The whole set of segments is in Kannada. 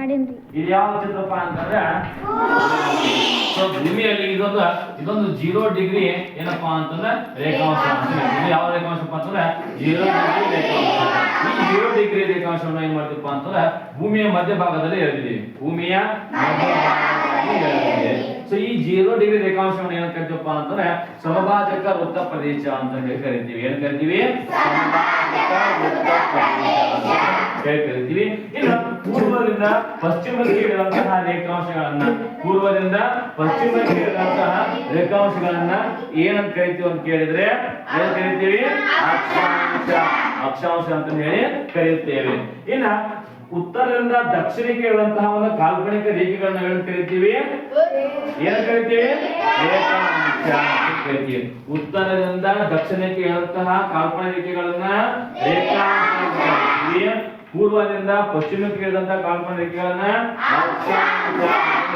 ಮಾಡೀನ್ರಿ? ಇದು ಯಾವ ಅಂತಂದ್ರೆ, ಸೊ ಭೂಮಿಯಲ್ಲಿ ಇದೊಂದು ಇದೊಂದು ಜೀರೋ ಡಿಗ್ರಿ ಏನಪ್ಪಾ ಅಂತಂದ್ರೆ ರೇಖಾಂಶ ಯಾವ ರೇಖಾಂಶಪ್ಪ ಅಂತಂದ್ರೆ ಜೀರೋ ಡಿಗ್ರಿ ರೇಖಾಂಶ. ಈ ಜೀರೋ ಡಿಗ್ರಿ ರೇಖಾಂಶವನ್ನು ಏನ್ ಮಾಡ್ತೀವಪ್ಪ ಅಂತಂದ್ರೆ ಭೂಮಿಯ ಮಧ್ಯಭಾಗದಲ್ಲಿ ಎಳೆದಿದ್ದೀವಿ. ಭೂಮಿಯ ಮಧ್ಯಭಾಗದಲ್ಲಿ ಎಳೆದಿದೆ ಸೊ ಈ ಜೀರೋ ಡಿಗ್ರಿ ರೇಖಾಂಶವನ್ನು ಏನ್ ಕರಿತೀವಪ್ಪ ಅಂತಂದ್ರೆ ಸಮಭಾಜಕ ವೃತ್ತ ಪ್ರದೇಶ ಅಂತ ಹೇಳಿ ಕರಿತೀವಿ. ಏನ್ ಕರಿತೀವಿ? ಸಮಭಾಜಕ ವೃತ್ತ ಪ್ರದೇಶ ಹೇಳಿ ಕರಿತೀವಿ. ಇನ್ನು ಪೂರ್ವದಿಂದ ಪಶ್ಚಿಮಕ್ಕೆ ಇರುವಂತಹ ರೇಖಾಂಶಗಳನ್ನ, ಪೂರ್ವದಿಂದ ಪಶ್ಚಿಮಕ್ಕೆ ಇರುವಂತಹ ರೇಖಾಂಶಗಳನ್ನ ಏನಂತ ಕರಿತೀವಿ ಅಂತ ಕೇಳಿದ್ರೆ ಏನ್ ಕರಿತೀವಿ? ಅಕ್ಷಾಂಶ. ಅಕ್ಷಾಂಶ ಅಂತ ಹೇಳಿ ಕರೆಯುತ್ತೇವೆ. ಇನ್ನ ಉತ್ತರದಿಂದ ದಕ್ಷಿಣಕ್ಕೆ ಇರುವಂತಹ ಒಂದು ಕಾಲ್ಪನಿಕ ರೇಖೆಗಳನ್ನ ಏನ್ ಕರಿತೀವಿ? ಏನ್ ಕರಿತೀವಿ? ರೇಖಾಂಶ ಕರಿತೀವಿ. ಉತ್ತರದಿಂದ ದಕ್ಷಿಣಕ್ಕೆ ಇರುವಂತಹ ಕಾಲ್ಪನಿಕ ರೇಖೆಗಳನ್ನ ರೇಖಾಂಶ ಪೂರ್ವದಿಂದ ಪಶ್ಚಿಮಕ್ಕೆ ಇರುವಂತಹ ಕಾಲ್ಪನ ರೇಖೆಗಳನ್ನ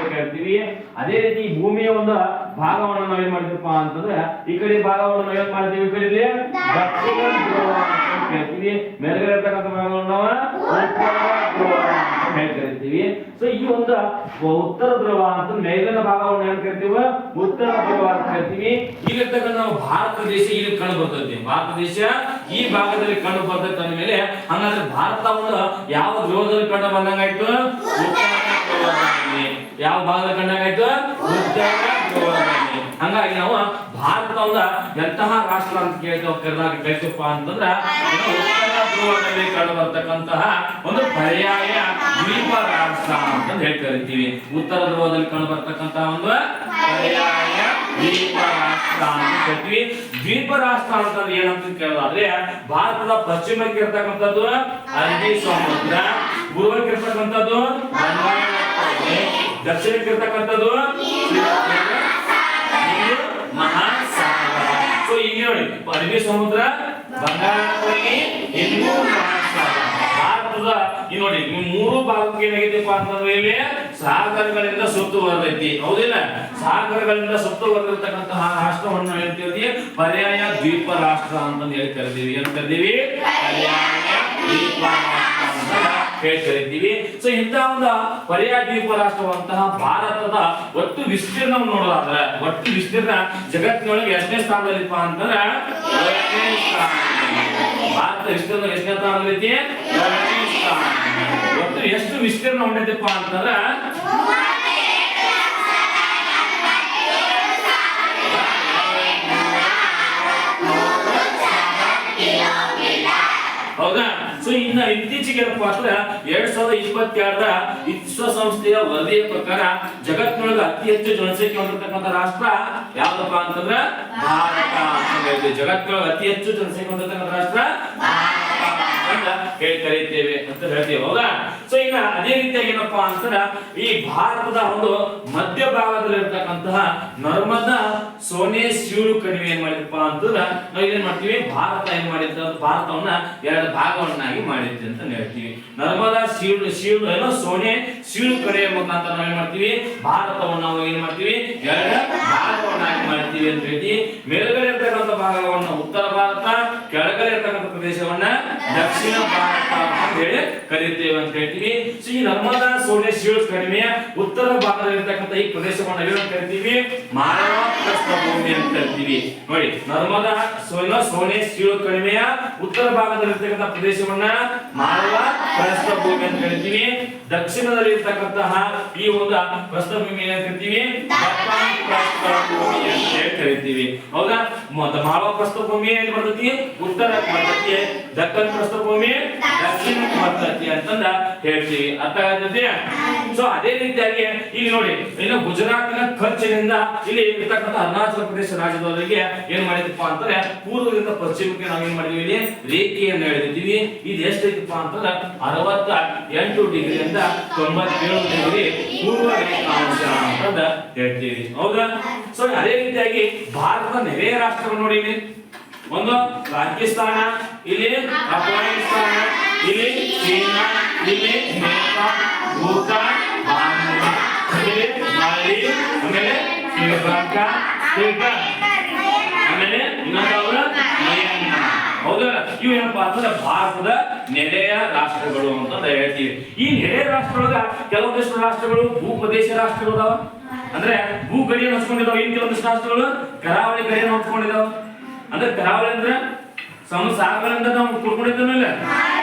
ಕರಿತೀವಿ ಅದೇ ರೀತಿ ಭೂಮಿಯ ಒಂದು ಭಾಗವನ್ನು ನಾವು ಏನ್ ಮಾಡ್ತೀವಪ್ಪ ಅಂತಂದ್ರೆ ಈ ಕಡೆ ಭಾಗವನ್ನು ನಾವು ಏನ್ ಮಾಡ್ತೀವಿ ಈ ಕಡೆ ಹೇಳ್ತೀವಿ. ಮೇಲ್ಗಡೆ ಇರ್ತಕ್ಕಂಥ ಭಾಗವನ್ನು ನಾವು ಕರಿತೀವಿ ಸೊ ಈ ಒಂದು ಉತ್ತರ ಧ್ರುವ ಅಂತ ಮೇಲಿನ ಭಾಗವನ್ನು ಏನ್ ಕರಿತೀವಿ? ಉತ್ತರ ಧ್ರುವ ಅಂತ ಕರಿತೀವಿ. ಈಗಿರ್ತಕ್ಕಂಥ ನಾವು ಭಾರತ ದೇಶ ಇಲ್ಲಿ ಕಂಡು ಬರ್ತೈತಿ. ಭಾರತ ದೇಶ ಈ ಭಾಗದಲ್ಲಿ ಕಂಡು ಬರ್ತೈತೆ ಅಂದ್ಮೇಲೆ ಹಂಗಾದ್ರೆ ಒಂದು ಯಾವ ಧ್ರುವದಲ್ಲಿ ಕಂಡು ಬಂದಂಗಾಯ್ತು? ಉತ್ತರ ಯಾವ ಭಾಗದಲ್ಲಿ ಕಂಡಂಗಾಯ್ತು? ಉತ್ತರ ಹಂಗಾಗಿ ನಾವು ಭಾರತ ಒಂದು ಎಂತಹ ರಾಷ್ಟ್ರ ಅಂತ ಕೇಳ್ತೇವೆ ಕರ್ನಾಟಕ ಕರಿತೀವಪ್ಪ ಅಂತಂದ್ರ ಧ್ರುವದಲ್ಲಿ ಕಂಡುಬರ್ತಕ್ಕಂತಹ ಒಂದು ಪರ್ಯಾಯ ದ್ವೀಪ ರಾಷ್ಟ್ರ ಅಂತ ಹೇಳಿ ಕರಿತೀವಿ ಉತ್ತರ ಧ್ರುವದಲ್ಲಿ ಕಂಡು ಬರ್ತಕ್ಕಂತಹ ಒಂದು ಪರ್ಯಾಯ ದ್ವೀಪ ರಾಷ್ಟ್ರ ಅಂತ ಹೇಳ್ತೀವಿ. ದ್ವೀಪ ರಾಷ್ಟ್ರ ಅಂತ ಏನಂತ ಕೇಳೋದಾದ್ರೆ, ಭಾರತದ ಪಶ್ಚಿಮಕ್ಕೆ ಇರ್ತಕ್ಕಂಥದ್ದು ಅರಬಿ ಸಮುದ್ರ, ಪೂರ್ವಕ್ಕೆ ಇರ್ತಕ್ಕಂಥದ್ದು ದಕ್ಷಿಣಕ್ಕೆ ಇರ್ತಕ್ಕಂಥದ್ದು ಮಹಾಸಾಗರ. ಸೊ ಇಲ್ಲಿ ನೋಡಿ ಅರಬ್ಬಿ ಸಮುದ್ರ ಬಂಗಾಳ ಇನ್ನೂ ಭಾರತದ ಈ ನೋಡಿ ಮೂರು ಭಾಗಕ್ಕೆ ಏನಾಗಿದೆಪ್ಪ ಅಂತಂದ್ರೆ ಇಲ್ಲಿ ಸಾಗರಗಳಿಂದ ಸುತ್ತುವರೆದೈತಿ ಹೌದಿಲ್ಲ? ಸಾಗರಗಳಿಂದ ಸುತ್ತುವರೆದಿರ್ತಕ್ಕಂತಹ ರಾಷ್ಟ್ರವನ್ನು ಹೇಳ್ತಿರ್ತೀವಿ. ಪರ್ಯಾಯ ದ್ವೀಪ ರಾಷ್ಟ್ರ ಅಂತ ಹೇಳಿ ಕರಿತೀವಿ ಏನ್ ಕರಿತೀವಿ? ಪರ್ಯಾಯ ಹೇಳಿ ಸೊ ಇಂತಹ ಒಂದು ಪರ್ಯಾಯ ದ್ವೀಪ ರಾಷ್ಟ್ರವಂತಹ ಭಾರತದ ಒಟ್ಟು ವಿಸ್ತೀರ್ಣವನ್ನು ನೋಡೋದಾದ್ರೆ, ಒಟ್ಟು ವಿಸ್ತೀರ್ಣ ಜಗತ್ತಿನೊಳಗೆ ಎಷ್ಟನೇ ಸ್ಥಾನದಲ್ಲಿಪ್ಪ ಅಂತಂದ್ರೆ. ಭಾರತ ವಿಸ್ತೀರ್ಣ ಎಷ್ಟನೇ ಸ್ಥಾನದಲ್ಲಿದೆ ಒಟ್ಟು ಎಷ್ಟು ವಿಸ್ತೀರ್ಣ ಹೊಂದಿದ್ದಪ್ಪ ಅಂತಂದ್ರೆ ಹೌದಾ? ಸೊ ಇನ್ನ ಇತ್ತೀಚೆಗೆ ಏನಪ್ಪಾ ಅಂದ್ರೆ ಎರಡ್ ಸಾವಿರದ ಇಪ್ಪತ್ತೆರಡರ ವಿಶ್ವಸಂಸ್ಥೆಯ ವರದಿಯ ಪ್ರಕಾರ ಜಗತ್ತಿನೊಳಗೆ ಅತಿ ಹೆಚ್ಚು ಜನಸಂಖ್ಯೆ ಹೊಂದಿರತಕ್ಕಂಥ ರಾಷ್ಟ್ರ ಯಾವ್ದಪ್ಪ ಅಂತಂದ್ರೆ ಭಾರತ. ಜಗತ್ತಿನೊಳಗೆ ಅತಿ ಹೆಚ್ಚು ಜನಸಂಖ್ಯೆ ಹೊಂದಿರತಕ್ಕಂಥ ಹೇಳಿ ಕರೀತೇವೆ ಅಂತ ಹೇಳ್ತೀವಿ, ಹೌದಾ? ಸೊ ಈಗ ಅದೇ ರೀತಿಯಾಗಿ ಏನಪ್ಪಾ ಅಂತಂದ್ರೆ, ಈ ಭಾರತದ ಒಂದು ಮಧ್ಯ ಭಾಗದಲ್ಲಿ ಇರ್ತಕ್ಕಂತಹ ನರ್ಮದಾ ಸೋನೆ ಸೀಳು ಕಣಿವೆ ಏನ್ ಮಾಡಿದಪ್ಪ ಅಂತಂದ್ರೆ, ನಾವು ಏನ್ ಮಾಡ್ತೀವಿ? ಭಾರತ ಏನ್ ಮಾಡಿದ್ದ ಭಾರತವನ್ನ ಎರಡು ಭಾಗವನ್ನಾಗಿ ಮಾಡಿದ್ವಿ ಅಂತ ಹೇಳ್ತೀವಿ. ನರ್ಮದಾ ಸೀಳು ಸೀಳು ಏನೋ? ಸೋನೆ ಸೀಳು ಕಣಿವೆ ಮುಖಾಂತರ ನಾವು ಏನ್ ಮಾಡ್ತೀವಿ? ಭಾರತವನ್ನು ನಾವು ಏನ್ ಮಾಡ್ತೀವಿ? ಎರಡು ಭಾಗವನ್ನಾಗಿ ಮಾಡ್ತೀವಿ ಅಂತ ಹೇಳ್ತೀವಿ. ಮೇಲ್ಗಡೆ ಇರ್ತಕ್ಕಂಥ ಭಾಗವನ್ನು ಉತ್ತರ ಭಾರತ ಇರ್ತಕ್ಕಂಥ ಪ್ರದೇಶವನ್ನ ದಕ್ಷಿಣ ಭಾರತ ಅಂತ ಹೇಳಿ ಕರೀತೇವೆ ಅಂತ ಹೇಳ್ತೀವಿ. ಸೊ ಈ ನರ್ಮದಾ ಸೋನೆ ಸೀಳು ಕಣಿವೆಯ ಉತ್ತರ ಭಾಗದಲ್ಲಿ ಇರತಕ್ಕಂಥ ಈ ಪ್ರದೇಶವನ್ನ ಏನಂತ ಕರಿತೀವಿ. ಮಾನವ ಪ್ರಸ್ಥಭೂಮಿ ಅಂತ ಕರಿತೀವಿ. ನೋಡಿ, ನರ್ಮದಾ ಸೋನ ಸೋನೆ ಸೀಳು ಕಣಿವೆಯ ಉತ್ತರ ಭಾಗದಲ್ಲಿ ಇರ್ತಕ್ಕಂಥ ಪ್ರದೇಶವನ್ನ ಮಾನವ ಪ್ರಸ್ಥಭೂಮಿ ಅಂತ ಕರಿತೀವಿ. ದಕ್ಷಿಣದಲ್ಲಿ ಇರ್ತಕ್ಕಂತಹ ಈ ಒಂದು ಪ್ರಸ್ಥಭೂಮಿ ಅಂತ ಕರಿತೀವಿ? ಪ್ರಸ್ಥಭೂಮಿ ಅಂತ ಕರಿತೀವಿ. ಹೌದಾ? ಮಾನವ ಪ್ರಸ್ಥಭೂಮಿ ಎಲ್ಲಿ ಬರ್ತೈತಿ? ಬರ್ತೈತಿ ದಕ್ಕನ್ ಪ್ರಸ್ಥಭೂಮಿ, ದಕ್ಷಿಣ ಬರ್ತೈತಿ ಅಂತಂದ ಹೇಳ್ತೀವಿ. ಅರ್ಥ ಆಗತ್ತೆ ಸೊ ಅದೇ ರೀತಿಯಾಗಿ ಇಲ್ಲಿ ನೋಡಿ, ಇನ್ನು ಗುಜರಾತ್ನ ಖರ್ಚಿನಿಂದ ಇಲ್ಲಿ ಇರ್ತಕ್ಕಂಥ ಅರುಣಾಚಲ ಪ್ರದೇಶ ರಾಜ್ಯದವರಿಗೆ ಏನ್ ಮಾಡಿದಪ್ಪ ಅಂತಂದ್ರೆ, ಪೂರ್ವದಿಂದ ಪಶ್ಚಿಮಕ್ಕೆ ನಾವು ಏನ್ ಮಾಡಿದ್ವಿ ಇಲ್ಲಿ? ರೇಖೆಯನ್ನು ಎಳೆದಿದ್ದೀವಿ. ಇದು ಎಷ್ಟೈತಪ್ಪ ಅಂತಂದ್ರೆ, ಅರವತ್ತ ಎಂಟು ಡಿಗ್ರಿಯಿಂದ ತೊಂಬತ್ತೇಳು ಡಿಗ್ರಿ ಪೂರ್ವ ರೇಖಾಂಶ ಅಂತಂದ ಹೇಳ್ತೀವಿ. ಹೌದಾ? ಸೊ ಅದೇ ರೀತಿಯಾಗಿ ಭಾರತದ ನೆರೆಯ ರಾಷ್ಟ್ರಗಳು ನೋಡಿ ಒಂದು ಪಾಕಿಸ್ತಾನ ಇಲ್ಲಿ ಅಫ್ಘಾನಿಸ್ತಾನ, ಇಲ್ಲಿ ಚೀನಾ, ಇಲ್ಲಿ ನೇಪಾಳ ಭೂತಾನ್ ಆಮೇಲೆ ಮಾಲಿ, ಆಮೇಲೆ ಶ್ರೀಲಂಕಾ ಶ್ರೀಲಂಕಾ ಆಮೇಲೆ ಇನ್ನೊಂದು ಮ್ಯಾನ್ಮಾರ್. ಹೌದಾ ಇವೇನಪ್ಪ ಅಂತಂದ್ರೆ ಭಾರತದ ನೆರೆಯ ರಾಷ್ಟ್ರಗಳು ಅಂತ ಹೇಳ್ತೀವಿ. ಈ ನೆರೆಯ ರಾಷ್ಟ್ರದೊಳಗ ಕೆಲವೊಂದಿಷ್ಟು ರಾಷ್ಟ್ರಗಳು ಭೂಪ್ರದೇಶ ರಾಷ್ಟ್ರಗಳು ಅಂದ್ರೆ ಭೂ ಗಡಿಯನ್ನು ಹಚ್ಕೊಂಡಿದ್ದಾವೆ ಇನ್ ಕೆಲವೊಂದಿಷ್ಟು ರಾಷ್ಟ್ರಗಳು ಕರಾವಳಿ ಗಡಿಯನ್ನು ಹಂಚ್ಕೊಂಡಿದಾವ. ಅಂದ್ರೆ ಕರಾವಳಿ ಅಂದ್ರೆ ಸಮ ಸಾಗರದಿಂದ ನಾವು ಕುಡ್ಕೊಂಡಿದ್ದೇವಲ್ಲ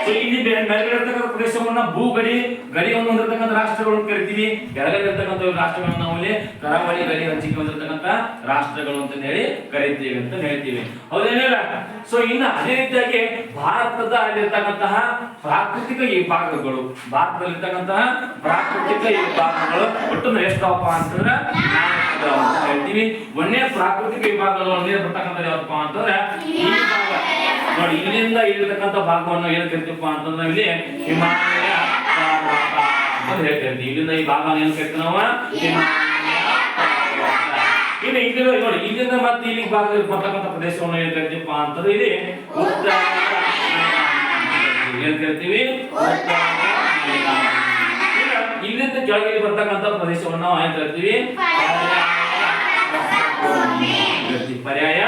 ಸೊ ಇಲ್ಲಿ ಮೇಲ್ಗಡೆ ಇರ್ತಕ್ಕಂಥ ಪ್ರದೇಶವನ್ನ ಭೂ ಗಡಿ ಗಡಿಯನ್ನು ಹೊಂದಿರತಕ್ಕಂಥ ರಾಷ್ಟ್ರಗಳು ಕರಿತೀವಿ. ಕೆಳಗಡೆ ಇರ್ತಕ್ಕಂಥ ರಾಷ್ಟ್ರಗಳನ್ನ ನಾವು ಇಲ್ಲಿ ಕರಾವಳಿ ಗಡಿ ಹಂಚಿಕೆ ಹೊಂದಿರತಕ್ಕಂಥ ರಾಷ್ಟ್ರಗಳು ಅಂತ ಹೇಳಿ ಕರಿತೀವಿ ಅಂತ ಹೇಳ್ತೀವಿ. ಹೌದೇನಿಲ್ಲ ಸೊ ಇನ್ನು ಅದೇ ರೀತಿಯಾಗಿ ಭಾರತದ ಅಲ್ಲಿರ್ತಕ್ಕಂತಹ ಪ್ರಾಕೃತಿಕ ವಿಭಾಗಗಳು ಭಾರತದಲ್ಲಿರ್ತಕ್ಕಂತಹ ಪ್ರಾಕೃತಿಕ ವಿಭಾಗಗಳು ಒಟ್ಟು ಎಷ್ಟಪ್ಪ ಅಂತಂದ್ರೆ ಹೇಳ್ತೀವಿ. ಒಂದೇ ಪ್ರಾಕೃತಿಕ ವಿಭಾಗಗಳು ಒಂದೇ ಬರ್ತಕ್ಕಂಥ ಯಾವಪ್ಪ ಅಂತಂದ್ರೆ ನೋಡಿ ಇಲ್ಲಿಂದ ಇಲ್ಲಿರ್ತಕ್ಕಂಥ ಭಾಗವನ್ನು ಏನು ಕರಿತೀವಪ್ಪ ಅಂತಂದ್ರೆ ಇಲ್ಲಿ ಹಿಮಾಲಯ ಅಂತ ಹೇಳ್ತಿರ್ತೀವಿ ಇಲ್ಲಿಂದ ಈ ಭಾಗವನ್ನು ಏನು ಕರಿತೀವಿ ನಾವು? ಹಿಮಾಲಯ ಇನ್ನು ಇಲ್ಲಿಂದ ನೋಡಿ, ಇಲ್ಲಿಂದ ಮತ್ತೆ ಇಲ್ಲಿ ಭಾಗ ಬರ್ತಕ್ಕಂಥ ಪ್ರದೇಶವನ್ನು ಏನ್ ಕರಿತೀವಪ್ಪ ಅಂತಂದ್ರೆ ಇಲ್ಲಿ ಏನ್ ಕರಿತೀವಿ ಇಲ್ಲಿಂದ ಕೆಳಗೆ ಬರ್ತಕ್ಕಂಥ ಪ್ರದೇಶವನ್ನು ನಾವು ಏನ್ ಕರಿತೀವಿ. ಪರ್ಯಾಯ.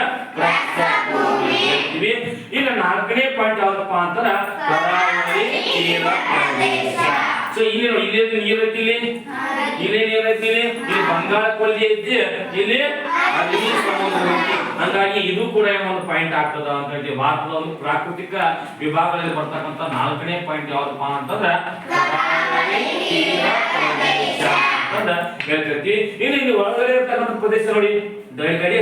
ನಾಲ್ಕನೇ ಪಾಯಿಂಟ್ ಯಾವ್ದಪ್ಪ ಅಂತಾರ ಕರಾವಳಿ ತೀರ ಪ್ರದೇಶ. ಸೊ ಇಲ್ಲಿ ಇಲ್ಲಿ ನೀರ್ ಐತಿ ಇಲ್ಲಿ? ಇಲ್ಲಿ ನೀರ್ ಐತಿ ಇಲ್ಲಿ? ಇಲ್ಲಿ ಬಂಗಾಳ ಕೊಲ್ಲಿ ಐತಿ. ಇಲ್ಲಿ ಹಂಗಾಗಿ ಇದು ಕೂಡ ಒಂದು ಪಾಯಿಂಟ್ ಆಗ್ತದ ಅಂತ ಹೇಳಿ ಭಾರತದ ಒಂದು ಪ್ರಾಕೃತಿಕ ವಿಭಾಗದಲ್ಲಿ ಬರ್ತಕ್ಕಂತ ನಾಲ್ಕನೇ ಪಾಯಿಂಟ್ ಯಾವ್ದಪ್ಪ ಅಂತಂದ್ರೆ ಅಂತ ಹೇಳ್ತಿರ್ತೀವಿ. ಇನ್ನು ಇಲ್ಲಿ ಒಳಗಡೆ ಇರ್ತಕ್ಕಂಥ ಪ್ರದೇಶ ನೋಡಿ ಗಡಿ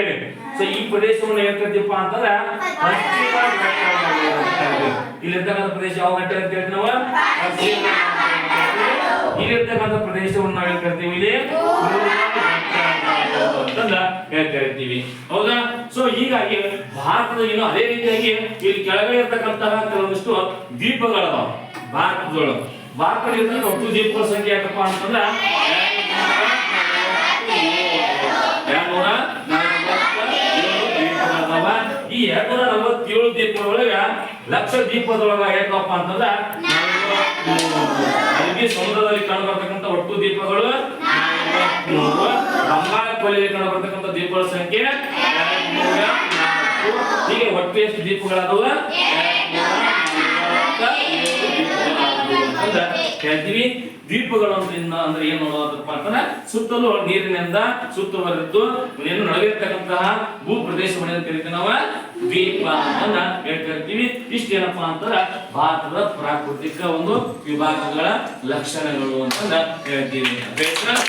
ಹೇಳಿ ಸೊ ಈ ಪ್ರದೇಶವನ್ನು ಹೇಳ್ತಿರ್ತೀವಪ್ಪ ಅಂತಂದ್ರೆ ಅಂತ. ಇಲ್ಲಿರ್ತಕ್ಕಂಥ ಪ್ರದೇಶ ಯಾವ ಘಟ್ಟ ಅಂತ ಹೇಳ್ತೀವಿ ನಾವು? ಅಂತ ಇಲ್ಲಿರ್ತಕ್ಕಂಥ ಪ್ರದೇಶವನ್ನು ನಾವು ಹೇಳ್ತಿರ್ತೀವಿ ಇಲ್ಲಿ. ಅಂತಂದ ಹೇಳ್ತಿರ್ತೀವಿ ಹೌದಾ? ಸೊ ಹೀಗಾಗಿ ಭಾರತದ ಏನು ಅದೇ ರೀತಿಯಾಗಿ ಇಲ್ಲಿ ಕೆಳಗಡೆ ಇರ್ತಕ್ಕಂತಹ ಕೆಲವೊಂದಿಷ್ಟು ದ್ವೀಪಗಳದಾವ ಭಾರತದೊಳಗೆ. ಭಾರತದಲ್ಲಿ ಒಟ್ಟು ದ್ವೀಪಗಳ ಸಂಖ್ಯೆ ಯಾಕಪ್ಪ ಅಂತಂದ್ರೆ. ಈ ಎರಡ್ನೂರ ನಲವತ್ತೇಳು ದ್ವೀಪಗಳೊಳಗ ಲಕ್ಷ ದ್ವೀಪದೊಳಗ ಯಾಕಪ್ಪ ಅಂತಂದ್ರ ಸಮುದ್ರದಲ್ಲಿ ಕಂಡು ಬರ್ತಕ್ಕಂಥ ಒಟ್ಟು ದ್ವೀಪಗಳು ನಲವತ್ಮೂರು. ಬಂಗಾಳ ಕೊಲ್ಲಿಯಲ್ಲಿ ಕಂಡು ಬರ್ತಕ್ಕಂಥ ದ್ವೀಪಗಳ ಸಂಖ್ಯೆ. ಹೀಗೆ ಒಟ್ಟು ಎಷ್ಟು ದೀಪಗಳಾದವ ಅಂತ ಹೇಳ್ತೀವಿ ಅಂದ್ರಿಂದ ಅಂದ್ರೆ ಏನು ನೋಡೋದಪ್ಪ ಅಂತಂದ್ರೆ ಸುತ್ತಲೂ ನೀರಿನಿಂದ ಸುತ್ತುವರೆದು ಏನು ನಡಗಿರ್ತಕ್ಕಂತಹ ಭೂ ಪ್ರದೇಶವನ್ನು ಕರಿತೀವಿ ನಾವು ದ್ವೀಪ ಅಂತ ಹೇಳ್ತಿರ್ತೀವಿ ಇಷ್ಟೇನಪ್ಪ ಅಂತಂದ್ರೆ ಭಾರತದ ಪ್ರಾಕೃತಿಕ ಒಂದು ವಿಭಾಗಗಳ ಲಕ್ಷಣಗಳು ಅಂತ ಹೇಳ್ತೀವಿ?